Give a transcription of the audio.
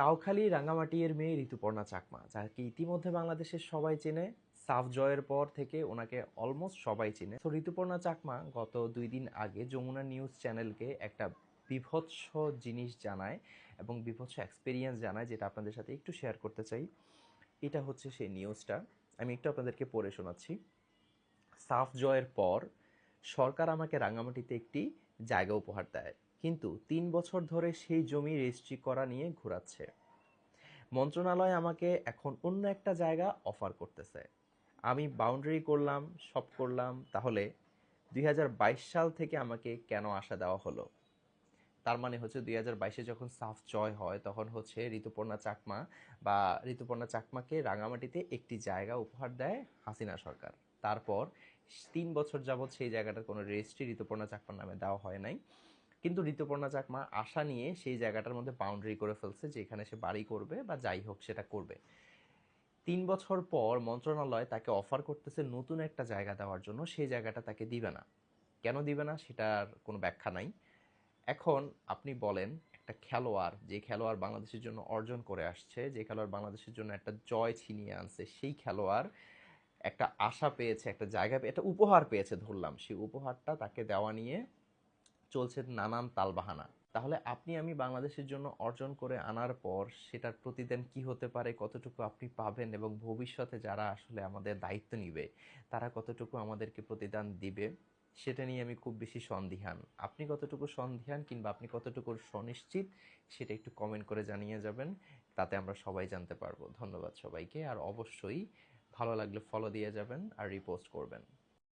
কাউখালী রাঙামাটির মেয়ে ঋতুপর্ণা চাকমা যাকে ইতিমধ্যে বাংলাদেশের সবাই চেনে, সাফ জয়ের পর থেকে ওনাকে অলমোস্ট সবাই চেনে। তো ঋতুপর্ণা চাকমা গত দুই দিন আগে যমুনা নিউজ চ্যানেলকে একটা বিভৎস জিনিস জানায় এবং বিভৎস এক্সপিরিয়েন্স জানায়, যেটা আপনাদের সাথে একটু শেয়ার করতে চাই। এটা হচ্ছে সেই নিউজটা আমি একটু আপনাদেরকে পড়ে শোনাচ্ছি। সাফ জয়ের পর সরকার আমাকে রাঙামাটিতে একটি জায়গা উপহার দেয়। কিন্তু তিন বছর ধরে সেই জমি রেজিস্ট্রি করা নিয়ে ঘোরাচ্ছে। মন্ত্রণালয় আমাকে এখন অন্য একটা জায়গা অফার করতেছে। আমি বাউন্ডারি করলাম, সব করলাম, তাহলে দুই হাজার বাইশ সাল থেকে আমাকে কেন আশা দেওয়া হলো? তার মানে হচ্ছে দুই হাজার বাইশে যখন সাফ জয় হয়, তখন হচ্ছে ঋতুপর্ণা চাকমা বা ঋতুপর্ণা চাকমাকে রাঙামাটিতে একটি জায়গা উপহার দেয় হাসিনা সরকার। তারপর তিন বছর যাবৎ সেই জায়গাটার কোনো রেজিস্ট্রি ঋতুপর্ণা চাকমার নামে দেওয়া হয় নাই। কিন্তু ঋতুপর্ণা চাকমা আশা নিয়ে সেই জায়গাটার মধ্যে বাউন্ডারি করে ফেলছে যে এখানে সে বাড়ি করবে বা যাই হোক সেটা করবে। তিন বছর পর মন্ত্রণালয় তাকে অফার করতেছে নতুন একটা জায়গা দেওয়ার জন্য, সেই জায়গাটা তাকে দিবে না। কেন দিবে না সেটার কোনো ব্যাখ্যা নাই। এখন আপনি বলেন, একটা খেলোয়াড়, যে খেলোয়াড় বাংলাদেশের জন্য অর্জন করে আসছে, যে খেলোয়াড় বাংলাদেশের জন্য একটা জয় ছিনিয়ে আনছে, সেই খেলোয়াড় একটা আশা পেয়েছে, একটা জায়গা পেয়ে, একটা উপহার পেয়েছে ধরলাম। সেই উপহারটা তাকে দেওয়া নিয়ে চলছে নানান তালবাহানা। তাহলে আপনি আমি বাংলাদেশের জন্য অর্জন করে আনার পর সেটার প্রতিদান কি হতে পারে, কতটুকু আপনি পাবেন এবং ভবিষ্যতে যারা আসলে আমাদের দায়িত্ব নিবে, তারা কতটুকু আমাদেরকে প্রতিদান দিবে, সেটা নিয়ে আমি খুব বেশি সন্দিহান। আপনি কতটুকু সন্দিহান কিংবা আপনি কতটুকু সুনিশ্চিত, সেটা একটু কমেন্ট করে জানিয়ে যাবেন, তাতে আমরা সবাই জানতে পারব। ধন্যবাদ সবাইকে। আর অবশ্যই ভালো লাগলে ফলো দিয়ে যাবেন আর রিপোস্ট করবেন।